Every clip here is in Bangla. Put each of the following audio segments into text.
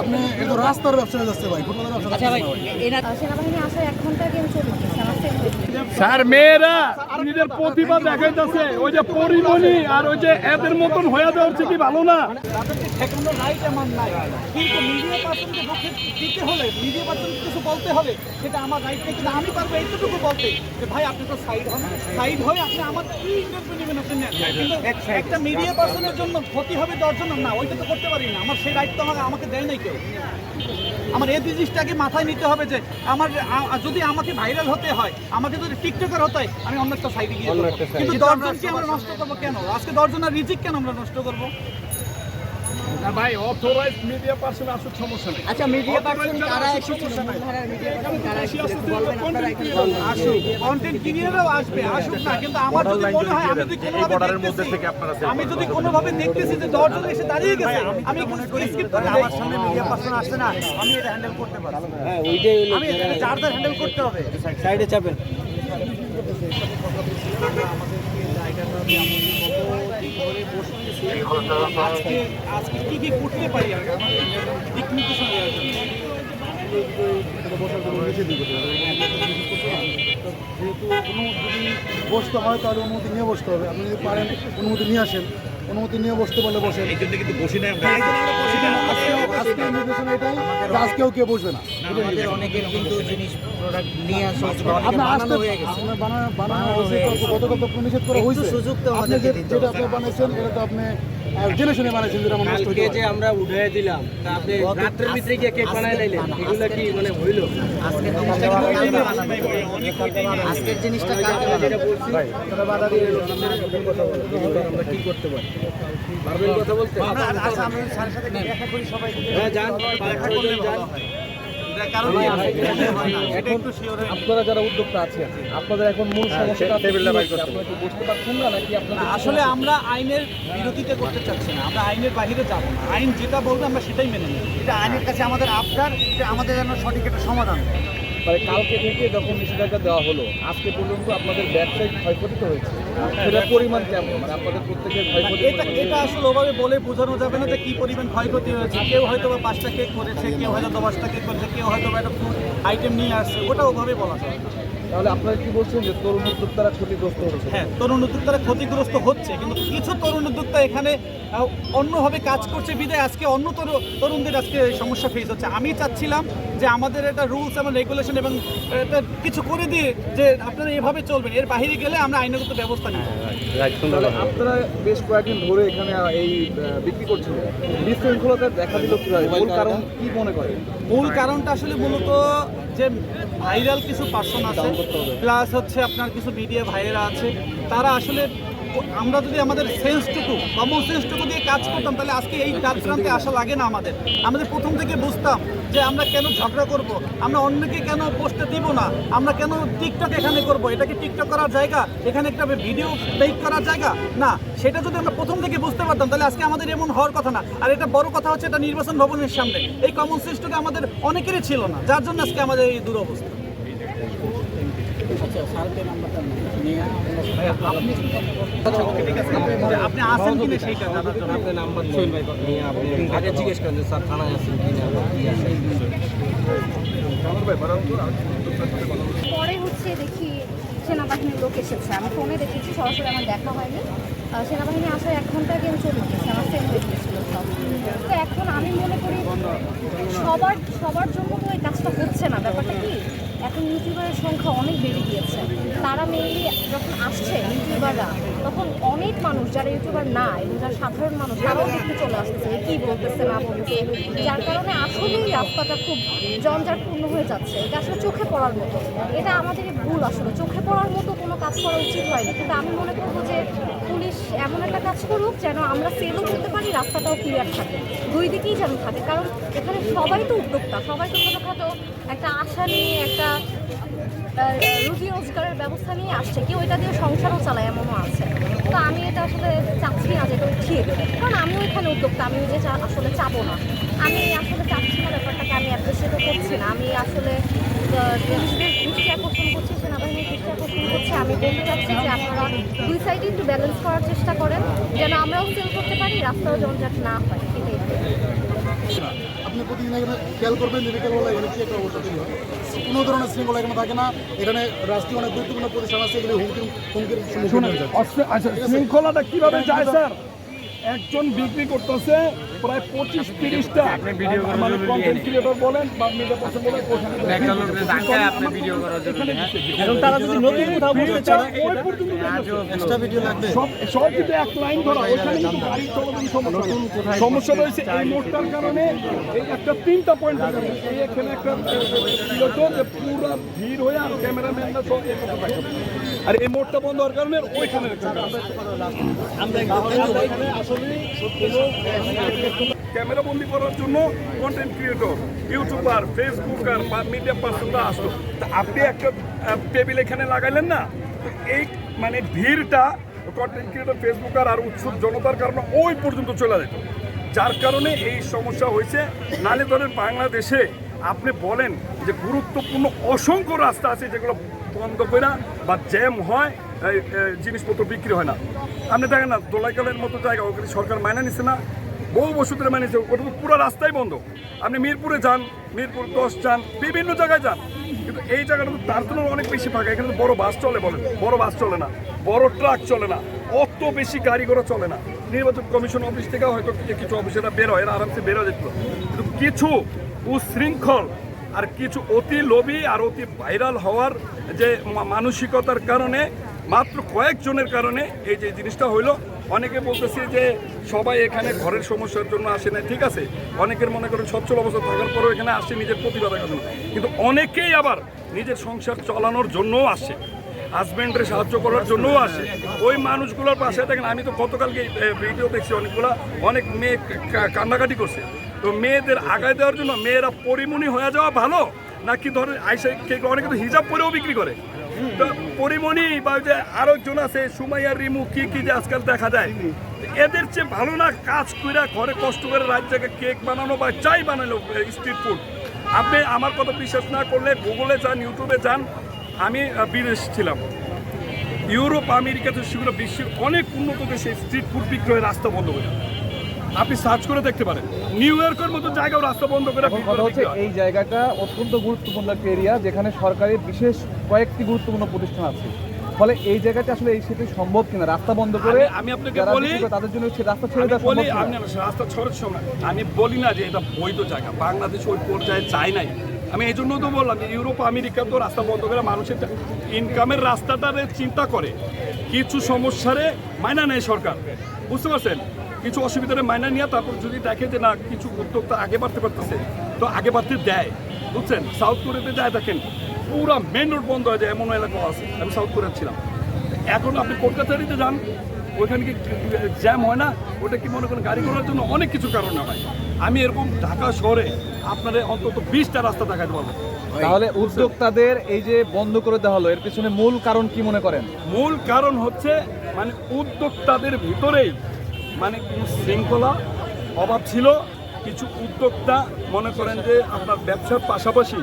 আপনি এটা রাস্তার ব্যবসা যাচ্ছে ভাই ফুটবলের ব্যবসা আচ্ছা ভাই যাচ্ছে সেনাবাহিনী এক ঘণ্টা গেম চলে গেছে আমার সেল গেছে। স্যার মেয়েরা নিজেদের প্রতিভা দেখাইতেছে ওই যে পরিমণি আর ওই যে এদের মতন হয়ে যাওয়া হচ্ছে কি ভালো না। রাইট আমার নাই। কিন্তু মিডিয়া পার্সনকে পক্ষে দিতে হলে মিডিয়া পার্সনকে কিছু বলতে হবে সেটা আমার রাইট নেই কিন্তু আমি পারব এইটুকু বলতে। যে ভাই আপনি তো সাইড হন সাইড হয়ে আপনি আমার কি ইন্টারভিউ নেবেন আপনি কিন্তু একটা মিডিয়া পার্সনের জন্য ক্ষতি হবে দশজনের না ওইটা তো করতে পারি না। আমার সেই রাইট তো আমাকে আমাকে দেয় নাই কেউ আমার এই জিনিসটাকে মাথায় নিতে হবে যে আমার যদি আমাকে ভাইরাল হতে হয় আমাকে যদি টিকটকার হতে হয় আমি অন্য একটা সাইডে গিয়ে। কিন্তু দশজনকে আমরা নষ্ট করব কেন? আজকে দশজনের রিজিক কেন আমরা নষ্ট করব? না ভাই অথরাইজ মিডিয়া পার্সন আসুক সমস্যা নেই। আচ্ছা মিডিয়া পার্সন কারা এসেছিল? মূলধারার মিডিয়া পার্সন কারা এসেছিল? বলবেন আপনারা এখানে বলবেন। আসুক। কন্টেন্ট ক্রিয়েটারও আসবে আসুক না কিন্তু আমার যদি মনে হয় আমি যদি কোনোভাবে দেখতেছি আমি যদি কোনোভাবে দেখতেছি যে দশজন এসে দাঁড়িয়ে গেছে আমি স্কিপ করে আমার সামনে মিডিয়া পার্সন আসছে না। আমি এটা হ্যান্ডেল করতে পারব হ্যাঁ ওইটাই আমি চারদার হ্যান্ডেল করতে হবে। সাইডে চাপেন। আজকে আজকে যেহেতু কোনো যদি বসতে হয়, তাহলে অনুমতি নিয়ে বসতে হবে। আপনি যদি পারেন, অনুমতি নিয়ে আসেন। অনুমতি নিয়ে বসতে পারলে বসে। তাই জন্য আমরা। বসি না। আজকে নির্দেশনা এটাই যে আজকেও কেউ বসবে না। আমাদের অনেকের কিন্তু জিনিস প্রোডাক্ট নিয়ে আসা বানানো হয়ে গেছে। বানানো বানানো হয়েছে গতকাল নিষেধ করা হয়েছে। সুযোগ তো যেটা আপনি বানাইছেন এটা তো আপনি জেনে শুনে বানাইছেন যেটা আমার নষ্ট হয়ে। যে আমরা উঠে দিলাম আপনি রাত্রের ভিতরে গিয়ে কেক বানাই লাইলেন এগুলো কি মানে হইল? আজকের জিনিসটা কালকে বানানো। আজকের জিনিসটা কালকে বানানো। আমরা কি করতে পারি? পারবেন কথা বলতে আমরা সাথে দেখা করি সবাই। হ্যাঁ যান যান। আপনারা যারা উদ্যোক্তা আছেন আপনাদের এখন মূল সমস্যাটা আপনারা কি বুঝতে পারছেন না নাকি আপনাদের আসলে আমরা আইনের বিরোধিতা করতে চাচ্ছি না। আমরা আইনের বাইরে যাব না। আইন যেটা বলবে আমরা সেটাই মেনে নেব। এটা আইনের কাছে আমাদের আবদার যে আমাদের যেন সঠিক একটা সমাধান হয়। মানে কালকে থেকে যখন নিষেধাজ্ঞা দেওয়া হলো আজকে পর্যন্ত আপনাদের ব্যবসায়িক ক্ষয়ক্ষতি হয়েছে। সেটার পরিমাণ কেমন মানে আপনাদের প্রত্যেকের ক্ষয়ক্ষতি এটা এটা আসলে ওভাবে বলে বোঝানো যাবে না যে কি পরিমাণ ক্ষয়ক্ষতি হয়েছে কেউ হয়তো বা পাঁচটা কেক করেছে কেউ হয়তো দশটা কেক করেছে কেউ হয়তো বা একটা ফুড আইটেম নিয়ে আসছে ওটা ওভাবে বলা না। তাহলে আপনারা কি বলছেন যে তরুণ উদ্যোক্তারা ক্ষতিগ্রস্ত হচ্ছে? হ্যাঁ তরুণ উদ্যোক্তারা ক্ষতিগ্রস্ত হচ্ছে কিন্তু কিছু তরুণ উদ্যোক্তা এখানে অন্যভাবে কাজ করছে বিদায় আজকে অন্য তরু- তরুণদের আজকে সমস্যা ফেস হচ্ছে। আমি চাচ্ছিলাম যে আমাদের একটা রুলস এবং রেগুলেশন এবং এটা কিছু করে দিয়ে যে আপনারা এভাবে চলবেন। এর বাইরে গেলে আমরা আইনগত ব্যবস্থা নিব। তাহলে আপনারা বেশ কয়েকদিন ধরে এখানে এই বিক্রি করছেন। বিশৃঙ্খলতা দেখা দিল কীভাবে? মূল কারণ কি মনে করেন? মূল কারণটা আসলে মূলত যে ভাইরাল কিছু পার্সন আছে প্লাস হচ্ছে আপনার কিছু মিডিয়া ভাইয়েরা আছে, তারা আসলে আমরা যদি আমাদের সেন্সটুকু কমন সেন্সটুকু দিয়ে কাজ করতাম, তাহলে আজকে এই প্রান্তে আসা লাগে না আমাদের। আমাদের প্রথম থেকে বুঝতাম যে আমরা কেন ঝগড়া করব, আমরা অন্যকে কেন পোস্টে দিব না, আমরা কেন টিকটক এখানে করব, এটা কি টিকটক করার জায়গা? এখানে একটা ভিডিও মেক করার জায়গা? না, সেটা যদি আমরা প্রথম থেকে বুঝতে পারতাম, তাহলে আজকে আমাদের এমন হওয়ার কথা না। আর এটা বড় কথা হচ্ছে এটা নির্বাচন ভবনের সামনে। এই কমন সেন্সটুকু আমাদের অনেকেরই ছিল না, যার জন্য আজকে আমাদের এই দুরবস্থা। আপনি আসেন কিনা সেইটা জানার জন্য? আপনার নাম্বার সোহেল ভাই নিয়ে আপনি আগে জিজ্ঞেস করেন যে স্যার থানায় আছেন পরে হচ্ছে দেখি সেনাবাহিনীর লোক এসেছে। আমি ফোনে দেখেছি সরাসরি আমার দেখা হয়নি। সেনাবাহিনী আসার এক ঘণ্টা গেম চলে গেছে আমার সেল হয়ে গিয়েছিল সব। তো এখন আমি মনে করি সবার সবার জন্য তো এই কাজটা হচ্ছে না। ব্যাপারটা কি? এখন ইউটিউবারের সংখ্যা অনেক বেড়ে গিয়েছে। তারা মেইনলি যখন আসছে ইউটিউবাররা, তখন অনেক মানুষ যারা ইউটিউবার না এবং যারা সাধারণ মানুষ, তারাও দেখতে চলে আসতেছে কী বলতেছে, না বলতেছে। যার কারণে আসলেই রাস্তাটা খুব জঞ্জাটপূর্ণ হয়ে যাচ্ছে। এটা আসলে চোখে পড়ার মতো। এটা আমাদের ভুল আসলে। চোখে পড়ার মতো কোনো কাজ করা উচিত হয়নি। কিন্তু আমি মনে করব যে এমন একটা কাজ করুক যেন আমরা সেলও করতে পারি, রাস্তাটাও ক্লিয়ার থাকে। দুই দিকেই যেন থাকে। কারণ এখানে সবাই তো উদ্যোক্তা, সবাই তো ছোটোখাটো একটা আশা নিয়ে, একটা রুজি রোজগারের ব্যবস্থা নিয়ে আসছে। কেউ এটা দিয়ে সংসারও চালায় এমনও আছে। তো আমি এটা আসলে চাচ্ছি না যে এটা ঠিক কারণ আমিও এখানে উদ্যোক্তা, আমি যে আসলে চাবো না। আমি আসলে চাচ্ছি না ব্যাপারটাকে আমি অ্যাপ্রিসিয়েটও করছি না। আমি আসলে করছি আমি বলতে চাচ্ছি যে আপনারা দুই সাইডে একটু ব্যালেন্স করার চেষ্টা করেন যেন আমরাও সেল করতে পারি রাস্তাও জঞ্জাট না হয়। এটাই। আপনি প্রতিদিন এখানে খেয়াল করবেন যে বিকেলবেলা এখানে কি একটা অবস্থা তৈরি কোনো ধরনের শৃঙ্খলা এখানে থাকে না। এখানে রাষ্ট্রীয় অনেক গুরুত্বপূর্ণ প্রতিষ্ঠান আছে এগুলি হুমকি হুমকির সম্মুখীন হয়ে যাচ্ছে। অস্ত্র- আচ্ছা শৃঙ্খলাটা কীভাবে যায় স্যার? একজন বিক্রি করতেছে প্রায় পঁচিশ তিরিশটা। মানে কন্টেন্ট ক্রিয়েটর বলেন বা মিডিয়া পার্সন বলেন তারা যদি নতুন কোথাও বলতে চায় ওই পর্যন্ত দেখতেছে। সব সব কিন্তু এক লাইন ধরা ওইখানে কিন্তু গাড়ি চলাচল সমস্যা। সমস্যা রয়েছে এই মোড়টার কারণে এই একটা তিনটা পয়েন্ট এই এখানে একটা পুরো ভিড় হয়ে আর ক্যামেরাম্যানরা সব। আর এই মোড়টা বন্ধ হওয়ার কারণে ওইখানে ক্যামেরা বন্দি করার জন্য কন্টেন্ট ক্রিয়েটর ইউটিউবার ফেসবুকার বা মিডিয়া পার্সনরা আসতো তা আপনি একটা টেবিল এখানে লাগাইলেন না? এই মানে ভিড়টা কন্টেন্ট ক্রিয়েটর ফেসবুকার আর উৎসুক জনতার কারণে ওই পর্যন্ত চলে যেত। যার কারণে এই সমস্যা হয়েছে। নালে ধরেন বাংলাদেশে আপনি বলেন যে গুরুত্বপূর্ণ অসংখ্য রাস্তা আছে যেগুলো বন্ধ করে বা জ্যাম হয় জিনিসপত্র বিক্রি হয় না। আপনি দেখেন না, দোলাইকালের মতো জায়গা, ওখানে সরকার মাইনা নিছে না, বহু বছর মানে ওটা তো পুরো রাস্তাই বন্ধ। আপনি মিরপুরে যান, মিরপুর দশ যান, বিভিন্ন জায়গায় যান, কিন্তু এই জায়গাটা তো তার তুলনায় অনেক বেশি ফাঁকা। এখানে তো বড় বাস চলে বলেন, বড় বাস চলে না, বড় ট্রাক চলে না, অত বেশি গাড়ি ঘোড়া চলে না। নির্বাচন কমিশন অফিস থেকে হয়তো কিছু অফিসেরা বের হয়, এরা আরামসে বেরো যেত। কিন্তু কিছু উশৃঙ্খল আর কিছু অতি লোভী আর অতি ভাইরাল হওয়ার যে মানসিকতার কারণে, মাত্র কয়েকজনের কারণে এই যে জিনিসটা হইল। অনেকে বলতেছে যে সবাই এখানে ঘরের সমস্যার জন্য আসে না ঠিক আছে? অনেকের মনে করেন সচ্ছল অবস্থা থাকার পরেও এখানে আসে নিজের প্রতিবাদের জন্য কিন্তু অনেকেই আবার নিজের সংসার চালানোর জন্যও আসে হাজব্যান্ডের সাহায্য করার জন্যও আসে। ওই মানুষগুলোর পাশে দেখেন, আমি তো গতকালকে ভিডিও দেখছি অনেকগুলা। অনেক মেয়ে কান্নাকাটি করছে। তো মেয়েদের আগায় দেওয়ার জন্য মেয়েরা পরিমণি হয়ে যাওয়া ভালো? নাকি ধরেন আইসা অনেকে তো হিজাব পরেও বিক্রি করে? তো পরিমণি বা যে আরও একজন আছে, সুমাইয়া, রিমু, কি কি যে আজকাল দেখা যায়, এদের চেয়ে ভালো না কাজ করে ঘরে কষ্ট করে রাত কেক বানানো বা চাই বানালো স্ট্রিট ফুড আপনি আমার কথা বিশ্বাস না করলে গুগলে যান, ইউটিউবে যান, আমি বিদেশ ছিলাম। ইউরোপ আমেরিকাতে সেগুলো বিশ্বের অনেক উন্নত দেশে স্ট্রিট ফুড বিক্রি হয়ে রাস্তা বন্ধ করে আপনি সার্চ করে দেখতে পারেন। নিউ ইয়র্কের মতো জায়গাও রাস্তা বন্ধ করে কথা হচ্ছে এই জায়গাটা অত্যন্ত গুরুত্বপূর্ণ একটা এরিয়া যেখানে সরকারি বিশেষ কয়েকটি গুরুত্বপূর্ণ প্রতিষ্ঠান আছে। ফলে এই জায়গাটা আসলে এই সেতু সম্ভব কিনা? রাস্তা বন্ধ করে আমি- আপনাকে বলি- তাদের জন্য হচ্ছে রাস্তা ছেড়ে দেওয়া বলি আমি? রাস্তা ছড়ের সময় আমি বলি না যে এটা বৈধ জায়গা। বাংলাদেশ ওই পর্যায়ে চাই নাই। আমি এই জন্য তো বললাম ইউরোপ আমেরিকা তো রাস্তা বন্ধ করে মানুষের ইনকামের রাস্তাটারে চিন্তা করে। কিছু সমস্যারে মাইনা নেয় সরকার। বুঝতে পারছেন? কিছু অসুবিধারে মাইনা নিয়ে তারপর যদি দেখে যে না কিছু উদ্যোক্তা আগে বাড়তে পারতেছে তো আগে বাড়তে দেয়। বুঝছেন? সাউথ কোরিয়াতে যায় দেখেন পুরো মেন রোড বন্ধ হয়ে যায় এমন এলাকা আছে। আমি সাউথ কোরিয়া ছিলাম। এখন আপনি কলকাতারিতে যান ওইখানে কি জ্যাম হয় না? ওটা কি মনে করেন গাড়ি করার জন্য অনেক কিছু কারণে হয়। আমি এরকম ঢাকা শহরে আপনাদের অন্তত বিশটা রাস্তা দেখাতে পারব। তাহলে উদ্যোক্তাদের এই যে বন্ধ করে দেওয়া হলো এর পিছনে মূল কারণ কি মনে করেন? মূল কারণ হচ্ছে মানে উদ্যোক্তাদের ভিতরেই মানে কোনো শৃঙ্খলা অভাব ছিল। কিছু উদ্যোক্তা মনে করেন যে আপনার ব্যবসার পাশাপাশি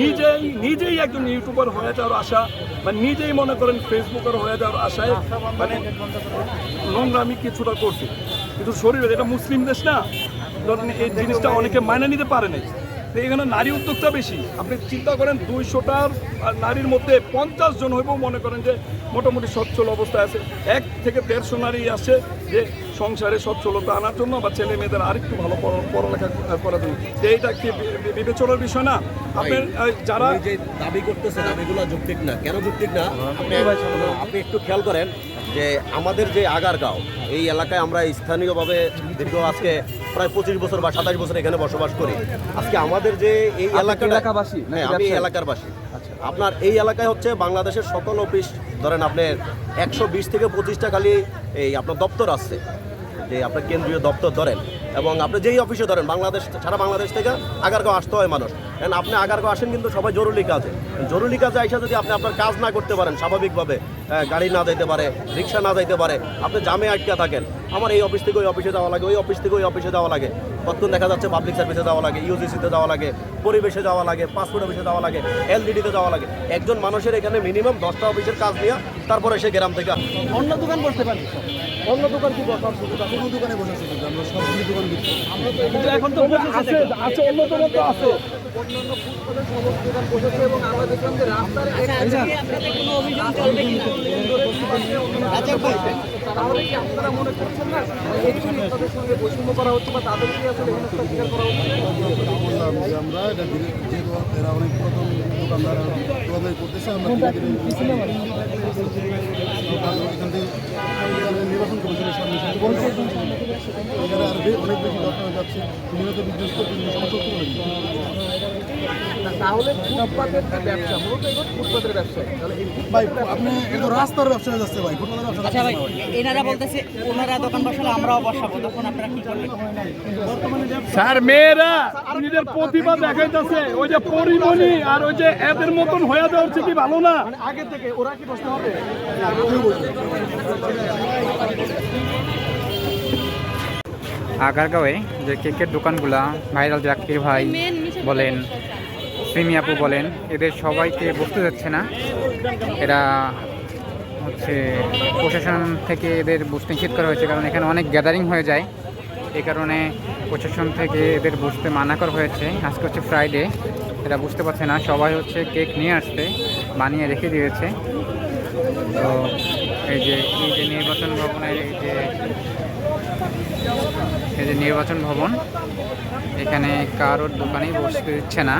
নিজেই নিজেই একজন ইউটিউবার হয়ে যাওয়ার আশা বা নিজেই মনে করেন ফেসবুকার হয়ে যাওয়ার আশায় মানে নোংরামি কিছুটা করছে। কিন্তু শরীরে এটা মুসলিম দেশ না, ধরেন এই জিনিসটা অনেকে মানে নিতে পারে নাই। তো এখানে নারী উদ্যোক্তা বেশি। আপনি চিন্তা করেন দুইশোটার নারীর মধ্যে পঞ্চাশ জন হইবেও মনে করেন যে মোটামুটি সচ্ছল অবস্থায় আছে। এক থেকে দেড়শো নারী আছে যে সংসারে সচ্ছলতা আনার জন্য বা ছেলে মেয়েদের আরেকটু ভালো পড়ালেখা করার জন্য। তো এইটা কি বিবেচনার বিষয় না। আপনার যারা যে দাবি করতেছে দাবিগুলো যৌক্তিক না? কেন যৌক্তিক না? আপনি আপনি একটু খেয়াল করেন যে আমাদের যে আগারগাঁও এই এলাকায় আমরা স্থানীয়ভাবে দীর্ঘ আজকে প্রায় পঁচিশ বছর বা সাতাশ বছর এখানে বসবাস করি। আজকে আমাদের যে এই এলাকা এলাকাবাসী? হ্যাঁ আমি এলাকার বাসী আপনার এই এলাকায় হচ্ছে বাংলাদেশের সকল অফিস ধরেন আপনার একশো বিশ থেকে পঁচিশটা খালি এই আপনার দপ্তর আসছে যে আপনার কেন্দ্রীয় দপ্তর ধরেন এবং আপনি যেই অফিসে ধরেন, বাংলাদেশ, সারা বাংলাদেশ থেকে আগারগাঁও আসতে হয় মানুষ। কারণ আপনি আগারগাঁও আসেন কিন্তু সবাই জরুরি কাজে। জরুরি কাজে আইসা যদি আপনি আপনার কাজ না করতে পারেন, স্বাভাবিকভাবে গাড়ি না যাইতে পারে, রিক্সা না যাইতে পারে, আপনি জামে আটকে থাকেন। আমার এই অফিস থেকে ওই অফিসে যাওয়া লাগে, ওই অফিস থেকে ওই অফিসে যাওয়া লাগে। তখন দেখা যাচ্ছে পাবলিক সার্ভিসে যাওয়া লাগে ইউজিসিতে যাওয়া লাগে, পরিবেশে যাওয়া লাগে পাসপোর্ট অফিসে যাওয়া লাগে এলডিডিতে যাওয়া লাগে। একজন মানুষের এখানে মিনিমাম দশটা অফিসের কাজ নিয়ে তারপরে সে গ্রাম থেকে অন্য দোকান বসতে পারি। অন্য দোকান কি বসার সুযোগ দোকানে বসে আছি। কিন্তু আমরা সবগুলি দোকান। কিন্তু এখন তো আছে আছে অন্যতম তো আছে। তাহলে কি আপনারা মনে করছেন না তাদের সঙ্গে বৈষম্য করা হচ্ছে বা তাদেরকে আসলে হেনস্থা স্বীকার করা হচ্ছে? আমরা এটা ধীরে- যেহেতু এরা অনেক পুরাতন দোকানদার দোকানদারি। করতেছে আমরা এখান থেকে নির্বাচন কমিশনের সামনে এখানে আর অনেক বেশি দরকার যাচ্ছে নিয়মিত বিজনেস করতে বিভিন্ন সমস্যা হচ্ছে না তাহলে ফুটপাতের যে ব্যবসা মূলত এগুলো ফুটপাতের ব্যবসা। তাহলে ভাই আপনি এটা রাস্তার ব্যবসা যাচ্ছে ভাই ফুটবলের ব্যবসা আচ্ছা ভাই এনারা বলতেছে ওনারা দোকান বসালে আমরাও বসাবো তখন আপনারা কি করবেন? স্যার মেয়েরা নিজের প্রতিভা দেখাইতেছে ওই যে পরিমণি আর ওই যে এদের মতন হয়ে যাওয়া হচ্ছে কি ভালো না? আগে থেকে ওরা কি বসতে হবে? আগারগাঁওয়ে যে কেকের দোকানগুলা ভাইরাল জাকির ভাই বলেন সিমি আপু বলেন, এদের সবাইকে বসতে যাচ্ছে না। এরা হচ্ছে প্রশাসন থেকে এদের বসতে নিষেধ করা হয়েছে, কারণ এখানে অনেক গ্যাদারিং হয়ে যায়। এই কারণে প্রশাসন থেকে এদের বসতে মানা করা হয়েছে। আজকে হচ্ছে ফ্রাইডে এরা বুঝতে পারছে না। সবাই হচ্ছে কেক নিয়ে আসতে বানিয়ে রেখে দিয়েছে। তো এই যে এই যে নির্বাচন ভবনের, এই যে এই যে নির্বাচন ভবন এখানে কারোর দোকানে বসতে দিচ্ছে না।